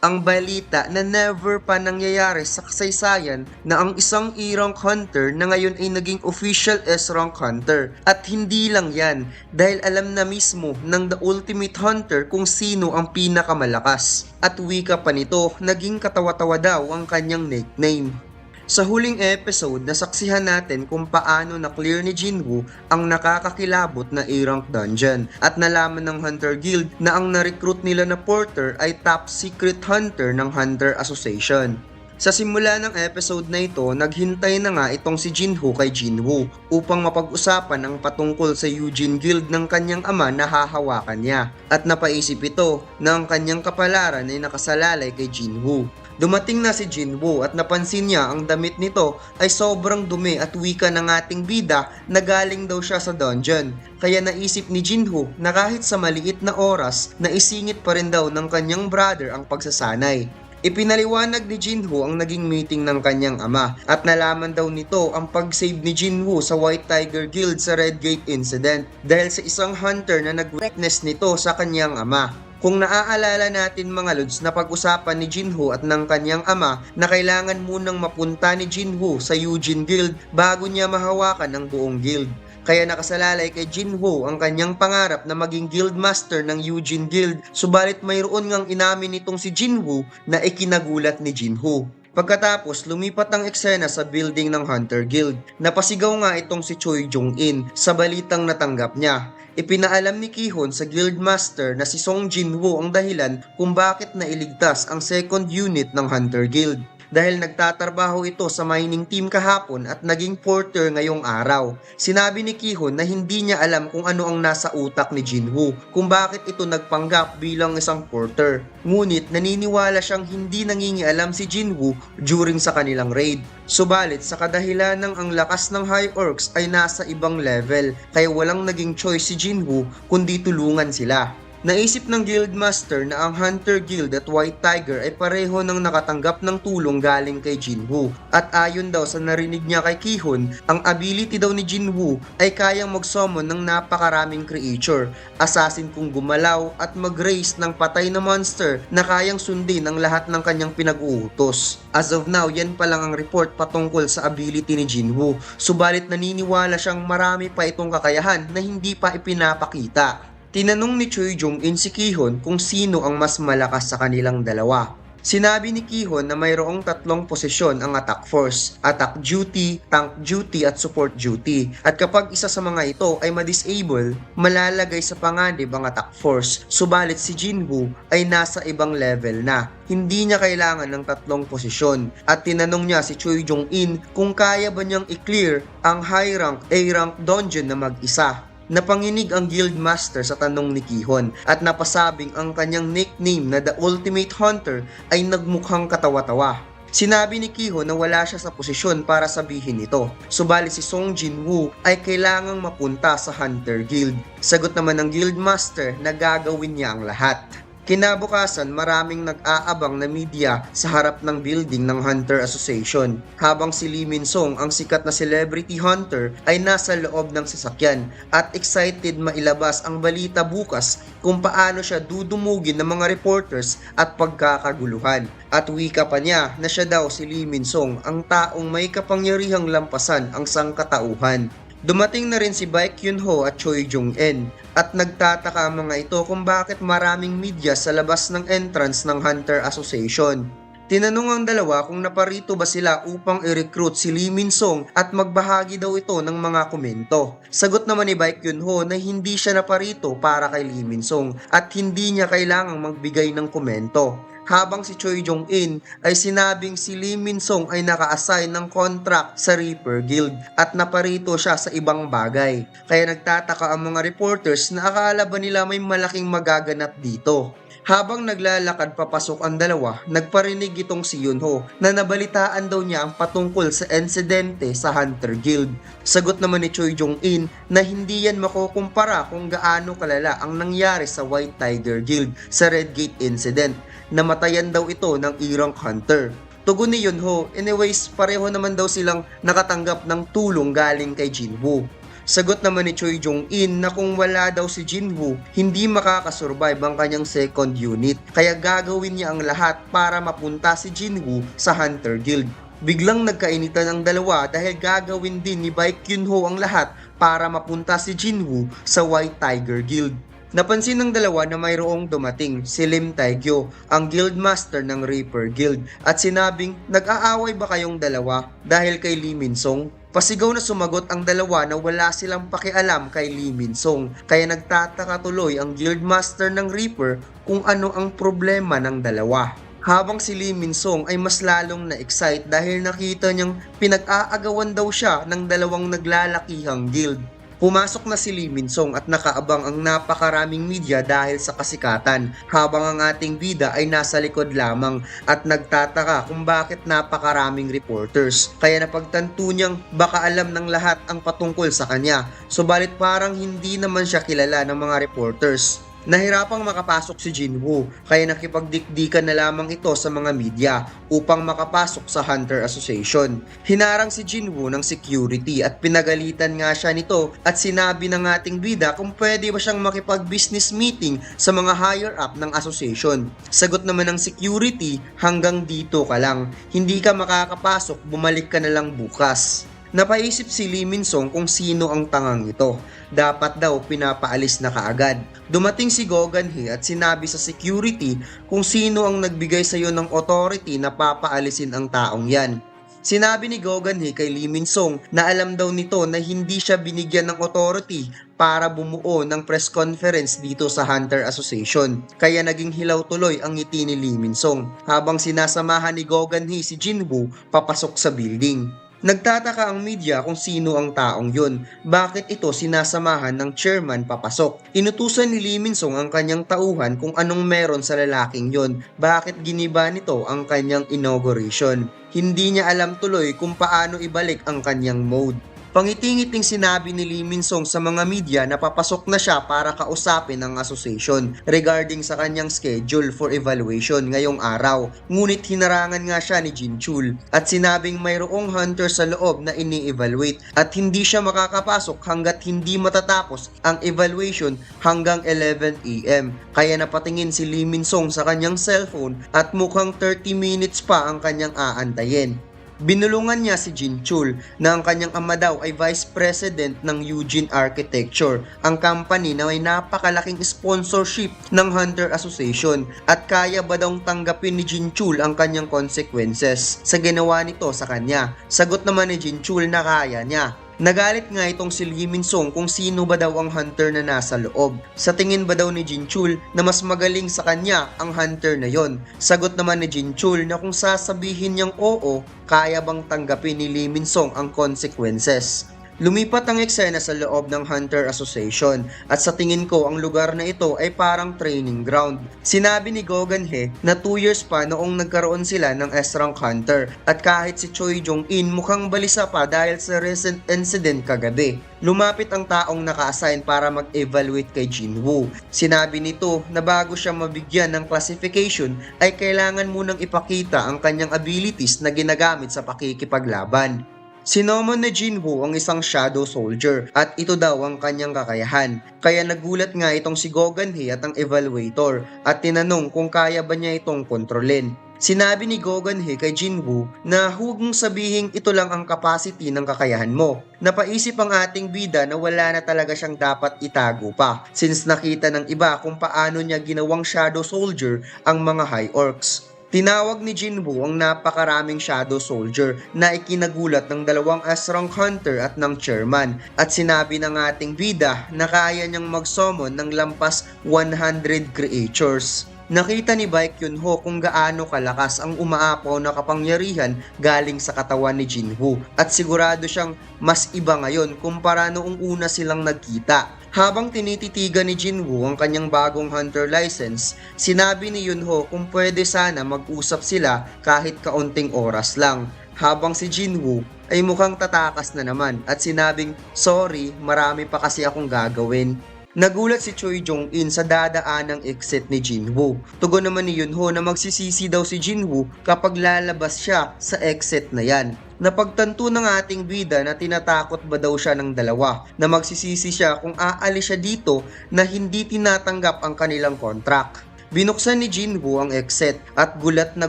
ang balita na never pa nangyayari sa kasaysayan na ang isang E-rank hunter na ngayon ay naging official S-rank hunter. At hindi lang yan, dahil alam na mismo ng The Ultimate Hunter kung sino ang pinakamalakas. At wika pa nito, naging katawa-tawa daw ang kanyang nickname. Sa huling episode, nasaksihan natin kung paano na-clear ni Jinwoo ang nakakakilabot na A-rank dungeon at nalaman ng Hunter Guild na ang na-recruit nila na Porter ay top secret hunter ng Hunter Association. Sa simula ng episode na ito, naghintay na nga itong si Jinho kay Jinwoo upang mapag-usapan ang patungkol sa Eugene Guild ng kanyang ama na hahawakan niya. At napaisip ito na ang kanyang kapalaran ay nakasalalay kay Jinwoo. Dumating na si Jinwoo at napansin niya ang damit nito ay sobrang dumi at wika ng ating bida na galing daw siya sa dungeon. Kaya naisip ni Jinwoo na kahit sa maliit na oras na isingit pa rin daw ng kanyang brother ang pagsasanay. Ipinaliwanag ni Jinwoo ang naging meeting ng kanyang ama at nalaman daw nito ang pag-save ni Jinwoo sa White Tiger Guild sa Red Gate Incident dahil sa isang hunter na nag-witness nito sa kanyang ama. Kung naaalala natin mga lods na pag-usapan ni Jinho at ng kanyang ama na kailangan munang mapunta ni Jinho sa Eugene Guild bago niya mahawakan ang buong guild. Kaya nakasalalay kay Jinho ang kanyang pangarap na maging guildmaster ng Eugene Guild subalit mayroon ngang inamin nitong si Jinho na ikinagulat ni Jinho. Pagkatapos, lumipat ang eksena sa building ng Hunter Guild. Napasigaw nga itong si Choi Jong-in sa balitang natanggap niya. Ipinaalam ni Kihon sa Guildmaster na si Song Jinwoo ang dahilan kung bakit nailigtas ang second unit ng Hunter Guild dahil nagtatrabaho ito sa mining team kahapon at naging porter ngayong araw. Sinabi ni Kihon na hindi niya alam kung ano ang nasa utak ni Jinwoo, kung bakit ito nagpanggap bilang isang porter. Ngunit naniniwala siyang hindi nangingialam si Jinwoo during sa kanilang raid. Subalit sa kadahilan ng ang lakas ng High Orcs ay nasa ibang level, kaya walang naging choice si Jinwoo kundi tulungan sila. Naisip ng Guildmaster na ang Hunter Guild at White Tiger ay pareho ng nakatanggap ng tulong galing kay Jinwoo. At ayon daw sa narinig niya kay Kihon, ang ability daw ni Jinwoo ay kayang mag-summon ng napakaraming creature, assassin kung gumalaw at mag-raise ng patay na monster na kayang sundin ang lahat ng kanyang pinag-uutos. As of now, yan pa lang ang report patungkol sa ability ni Jinwoo. Subalit naniniwala siyang marami pa itong kakayahan na hindi pa ipinapakita. Tinanong ni Choi Jong-in si Kihon kung sino ang mas malakas sa kanilang dalawa. Sinabi ni Kihon na mayroong tatlong posisyon ang attack force, attack duty, tank duty at support duty. At kapag isa sa mga ito ay ma-disable, malalagay sa panganib ang attack force. Subalit si Jinwoo ay nasa ibang level na. Hindi niya kailangan ng tatlong posisyon. At tinanong niya si Choi Jong-in kung kaya ba niyang i-clear ang high rank A-rank dungeon na mag-isa. Napanginig ang Guildmaster sa tanong ni Kihon at napasabing ang kanyang nickname na The Ultimate Hunter ay nagmukhang katawa-tawa. Sinabi ni Kihon na wala siya sa posisyon para sabihin ito. Subalit si Song Jinwoo ay kailangang mapunta sa Hunter Guild. Sagot naman ng Guildmaster na gagawin niya ang lahat. Kinabukasan, maraming nag-aabang na media sa harap ng building ng Hunter Association. Habang si Lee Min Song, ang sikat na celebrity hunter, ay nasa loob ng sasakyan at excited mailabas ang balita bukas kung paano siya dudumugin ng mga reporters at pagkakaguluhan. At wika pa niya na siya daw si Lee Min Song, ang taong may kapangyarihang lampasan ang sangkatauhan. Dumating na rin si Baek Yun-ho at Choi Jong-en at nagtataka mga ito kung bakit maraming media sa labas ng entrance ng Hunter Association. Tinanong ang dalawa kung naparito ba sila upang i-recruit si Lee Min Song at magbahagi daw ito ng mga komento. Sagot naman ni Baek Yun-ho na hindi siya naparito para kay Lee Min Song at hindi niya kailangang magbigay ng komento habang si Choi Jong-in ay sinabing si Lee Min Song ay naka-assign ng contract sa Reaper Guild at naparito siya sa ibang bagay. Kaya nagtataka ang mga reporters na akala ba nila may malaking magaganap dito. Habang naglalakad papasok ang dalawa, nagparinig itong si Yunho na nabalitaan daw niya ang patungkol sa insidente sa Hunter Guild. Sagot naman ni Choi Jong-in na hindi yan makukumpara kung gaano kalala ang nangyari sa White Tiger Guild sa Red Gate Incident. Namatayan daw ito ng E-rank hunter. Tugon ni Yunho, anyways pareho naman daw silang nakatanggap ng tulong galing kay Jinwoo. Sagot naman ni Choi Jong-in na kung wala daw si Jinwoo, hindi makakasurvive ang kanyang second unit. Kaya gagawin niya ang lahat para mapunta si Jinwoo sa Hunter Guild. Biglang nagkainitan ang dalawa dahil gagawin din ni Baek Kyunho ang lahat para mapunta si Jinwoo sa White Tiger Guild. Napansin ng dalawa na mayroong dumating si Lim Taegyo, ang guildmaster ng Reaper Guild at sinabing nag-aaway ba kayong dalawa dahil kay Lee Min-song? Pasigaw na sumagot ang dalawa na wala silang pakialam kay Lee Min-song kaya nagtataka tuloy ang guildmaster ng Reaper kung ano ang problema ng dalawa. Habang si Lee Min-song ay mas lalong na-excite dahil nakita niyang pinag-aagawan daw siya ng dalawang naglalakihang guild. Pumasok na si Lee Min-song at nakaabang ang napakaraming media dahil sa kasikatan habang ang ating bida ay nasa likod lamang at nagtataka kung bakit napakaraming reporters. Kaya napagtanto niyang baka alam ng lahat ang patungkol sa kanya. Subalit parang hindi naman siya kilala ng mga reporters. Nahirapang makapasok si Jinwoo kaya nakipagdikdikan na lamang ito sa mga media upang makapasok sa Hunter Association. Hinarang si Jinwoo ng security at pinagalitan nga siya nito at sinabi ng ating bida kung pwede ba siyang makipag-business meeting sa mga higher up ng association. Sagot naman ng security, hanggang dito ka lang. Hindi ka makakapasok, bumalik ka na lang bukas. Napaisip si Lee Min-song kung sino ang tangang ito. Dapat daw pinapaalis na kaagad. Dumating si Gogan Hee at sinabi sa security kung sino ang nagbigay sa iyo ng authority na papaalisin ang taong yan. Sinabi ni Gogan Hee kay Lee Min-song na alam daw nito na hindi siya binigyan ng authority para bumuo ng press conference dito sa Hunter Association. Kaya naging hilaw tuloy ang ngiti ni Lee Min-song habang sinasamahan ni Gogan Hee si Jinwoo papasok sa building. Nagtataka ang media kung sino ang taong yun. Bakit ito sinasamahan ng chairman papasok? Inutusan ni Lee ang kanyang tauhan kung anong meron sa lalaking yon. Bakit giniba nito ang kanyang inauguration? Hindi niya alam tuloy kung paano ibalik ang kanyang mode. Pangiting-iting sinabi ni Lee Min-song sa mga media na papasok na siya para kausapin ang association regarding sa kanyang schedule for evaluation ngayong araw. Ngunit hinarangan nga siya ni Jin Chul at sinabing mayroong hunter sa loob na ini-evaluate at hindi siya makakapasok hanggat hindi matatapos ang evaluation hanggang 11 a.m. Kaya napatingin si Lee Min-song sa kanyang cellphone at mukhang 30 minutes pa ang kanyang aantayin. Binulungan niya si Jin Chul na ang kanyang ama daw ay Vice President ng Eugene Architecture, ang company na may napakalaking sponsorship ng Hunter Association at kaya ba daw tanggapin ni Jin Chul ang kanyang consequences sa ginawa nito sa kanya. Sagot naman ni Jin Chul na kaya niya. Nagalit nga itong si Lee Min Song kung sino ba daw ang hunter na nasa loob. Sa tingin ba daw ni Jin Chul na mas magaling sa kanya ang hunter na yon? Sagot naman ni Jin Chul na kung sasabihin niyang oo, kaya bang tanggapin ni Lee Min Song ang consequences. Lumipat ang eksena sa loob ng Hunter Association at sa tingin ko ang lugar na ito ay parang training ground. Sinabi ni Gogan He na 2 years pa noong nagkaroon sila ng S-Rank Hunter at kahit si Choi Jong-in mukhang balisa pa dahil sa recent incident kagabi. Lumapit ang taong naka-assign para mag-evaluate kay Jinwoo. Sinabi nito na bago siya mabigyan ng classification ay kailangan munang ipakita ang kanyang abilities na ginagamit sa pakikipaglaban. Sinomon ni Jinwoo ang isang shadow soldier at ito daw ang kanyang kakayahan. Kaya nagulat nga itong si Gogan Hee at ang evaluator at tinanong kung kaya ba niya itong kontrolin. Sinabi ni Gogan Hee kay Jinwoo na huwag sabihin ito lang ang capacity ng kakayahan mo. Napaisip ang ating bida na wala na talaga siyang dapat itago pa since nakita ng iba kung paano niya ginawang shadow soldier ang mga high orcs. Tinawag ni Jinwoo ang napakaraming shadow soldier na ikinagulat ng dalawang Asrang Hunter at ng chairman at sinabi ng ating bida na kaya niyang mag-summon ng lampas 100 creatures. Nakita ni Baek Yunho kung gaano kalakas ang umaapaw na kapangyarihan galing sa katawan ni Jinwoo at sigurado siyang mas iba ngayon kumpara noong una silang nagkita. Habang tinititigan ni Jinwoo ang kanyang bagong hunter license, sinabi ni Yunho kung pwede sana mag-usap sila kahit kaunting oras lang. Habang si Jinwoo ay mukhang tatakas na naman at sinabing, sorry, marami pa kasi akong gagawin. Nagulat si Choi Jong-in sa dadaan ng exit ni Jinwoo. Tugon naman ni Yunho na magsisisi daw si Jinwoo kapag lalabas siya sa exit na yan. Napagtanto ng ating bida na tinatakot ba daw siya ng dalawa na magsisisi siya kung aalis siya dito na hindi tinatanggap ang kanilang contract. Binuksan ni Jinwoo ang exit at gulat na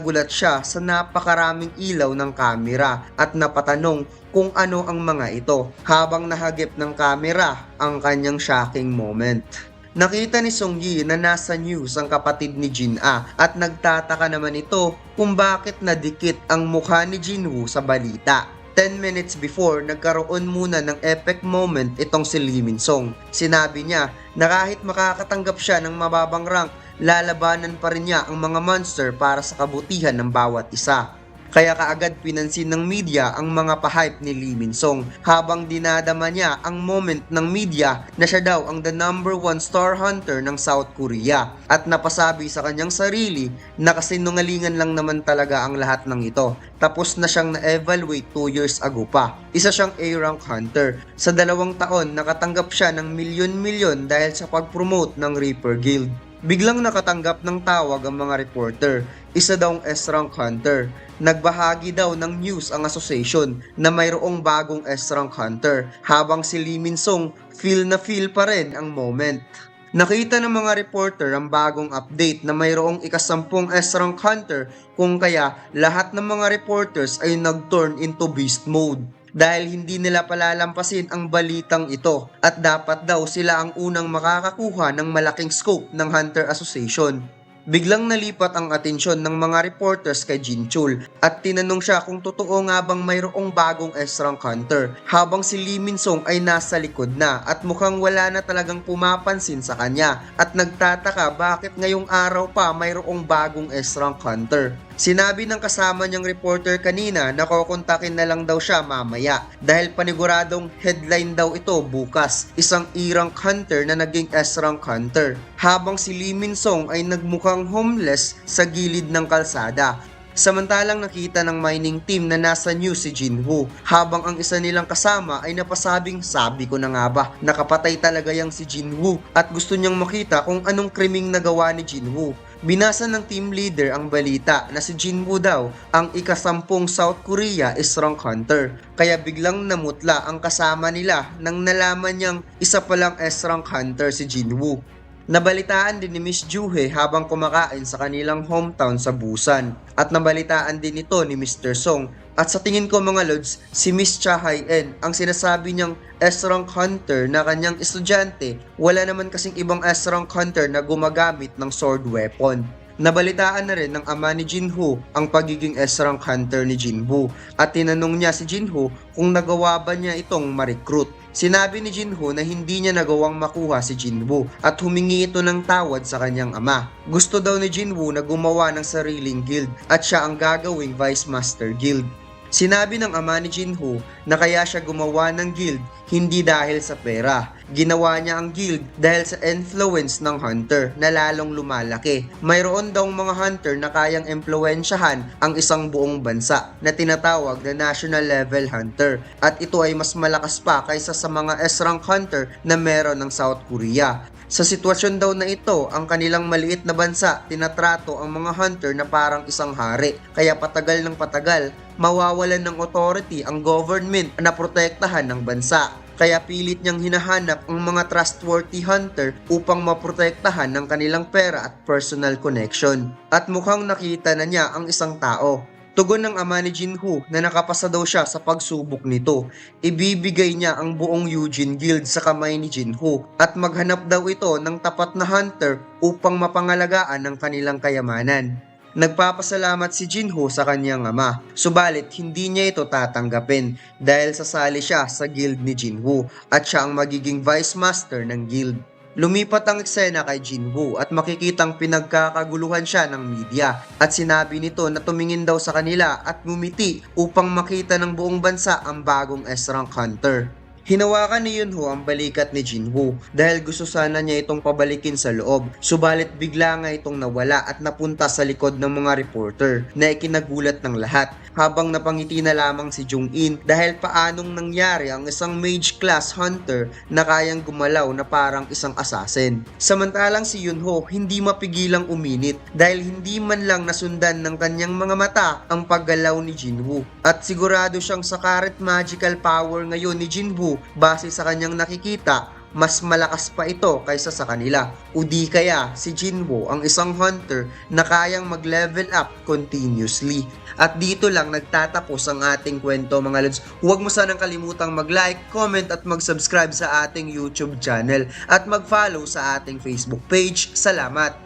gulat siya sa napakaraming ilaw ng kamera at napatanong kung ano ang mga ito habang nahagip ng kamera ang kanyang shocking moment. Nakita ni Song Yi na nasa news ang kapatid ni Jin A at nagtataka naman ito kung bakit nadikit ang mukha ni Jinwoo sa balita. 10 minutes before, nagkaroon muna ng epic moment itong si Lee Min Song. Sinabi niya na kahit makakatanggap siya ng mababang rank, lalabanan pa rin niya ang mga monster para sa kabutihan ng bawat isa. Kaya kaagad pinansin ng media ang mga pahype ni Lee Min Song habang dinadama niya ang moment ng media na siya daw ang the number one star hunter ng South Korea at napasabi sa kanyang sarili na kasinungalingan lang naman talaga ang lahat ng ito. Tapos na siyang na-evaluate 2 years ago pa. Isa siyang A-rank hunter. Sa dalawang taon, nakatanggap siya ng milyon-milyon dahil sa pag-promote ng Reaper Guild. Biglang nakatanggap ng tawag ang mga reporter. Isa daw ang S-rank hunter. Nagbahagi daw ng news ang association na mayroong bagong S-rank hunter habang si Lee Min Song feel na feel pa rin ang moment. Nakita ng mga reporter ang bagong update na mayroong ikasampung S-rank hunter kung kaya lahat ng mga reporters ay nag-turn into beast mode dahil hindi nila palalampasin ang balitang ito at dapat daw sila ang unang makakakuha ng malaking scope ng Hunter Association. Biglang nalipat ang atensyon ng mga reporters kay Jin Chul at tinanong siya kung totoo nga bang mayroong bagong S-rank hunter habang si Lee Min Song ay nasa likod na at mukhang wala na talagang pumapansin sa kanya at nagtataka bakit ngayong araw pa mayroong bagong S-rank hunter. Sinabi ng kasama niyang reporter kanina na kukontakin na lang daw siya mamaya dahil paniguradong headline daw ito bukas, isang E-rank hunter na naging S-rank hunter. Habang si Lee Min Song ay nagmukhang homeless sa gilid ng kalsada Samantalang nakita ng mining team na nasa news si Jinwoo habang ang isa nilang kasama ay napasabing sabi ko na nga ba nakapatay talaga yang si Jinwoo at gusto niyang makita kung anong kriming nagawa ni Jinwoo. Binasa ng team leader ang balita na si Jinwoo daw ang ikasampung South Korea Strong Hunter kaya biglang namutla ang kasama nila nang nalaman niyang isa palang S-rank hunter si Jinwoo. Nabalitaan din ni Miss Juhe habang kumakain sa kanilang hometown sa Busan. At nabalitaan din ito ni Mr. Song. At sa tingin ko mga lods, si Miss Cha Hae-en ang sinasabi niyang S-rank hunter na kanyang estudyante, wala naman kasing ibang S-rank hunter na gumagamit ng sword weapon. Nabalitaan na rin ng ama ni Jinho ang pagiging S-rank hunter ni Jinwoo at tinanong niya si Jinho kung nagawa ba niya itong ma-recruit. Sinabi ni Jinho na hindi niya nagawang makuha si Jinwoo at humingi ito ng tawad sa kanyang ama. Gusto daw ni Jinwoo na gumawa ng sariling guild at siya ang gagawing Vice Master Guild. Sinabi ng ama ni Jinho na kaya siya gumawa ng guild hindi dahil sa pera. Ginawa niya ang guild dahil sa influence ng hunter na lalong lumalaki. Mayroon daw mga hunter na kayang impluensyahan ang isang buong bansa na tinatawag na national level hunter at ito ay mas malakas pa kaysa sa mga S-rank hunter na meron ng South Korea. Sa sitwasyon daw na ito, ang kanilang maliit na bansa, tinatrato ang mga hunter na parang isang hari. Kaya patagal ng patagal, mawawalan ng authority ang government na protektahan ng bansa. Kaya pilit niyang hinahanap ang mga trustworthy hunter upang maprotektahan ng kanilang pera at personal connection. At mukhang nakita na niya ang isang tao. Tugon ng ama ni Jinho na nakapasa daw siya sa pagsubok nito. Ibibigay niya ang buong Eugene Guild sa kamay ni Jinho at maghanap daw ito ng tapat na hunter upang mapangalagaan ang kanilang kayamanan. Nagpapasalamat si Jinho sa kanyang ama, subalit hindi niya ito tatanggapin dahil sasali siya sa guild ni Jinwoo at siya ang magiging vice master ng guild. Lumipat ang eksena kay Jinwoo at makikitang pinagkakaguluhan siya ng media at sinabi nito na tumingin daw sa kanila at ngumiti upang makita ng buong bansa ang bagong S-rank hunter. Hinawakan ni Yunho ang balikat ni Jinwoo dahil gusto sana niya itong pabalikin sa loob. Subalit bigla nga itong nawala at napunta sa likod ng mga reporter na ikinagulat ng lahat habang napangiti na lamang si Jung-in dahil paanong nangyari ang isang mage class hunter na kayang gumalaw na parang isang assassin. Samantalang si Yunho hindi mapigilang uminit dahil hindi man lang nasundan ng kanyang mga mata ang paggalaw ni Jinwoo. At sigurado siyang sa magical power ngayon ni Jinwoo base sa kanyang nakikita mas malakas pa ito kaysa sa kanila. O di kaya si Jinwo ang isang hunter na kayang mag-level up continuously. At dito lang nagtatapos ang ating kwento mga lods. Huwag mo sanang kalimutang mag-like, comment at mag-subscribe sa ating YouTube channel at mag-follow sa ating Facebook page. Salamat!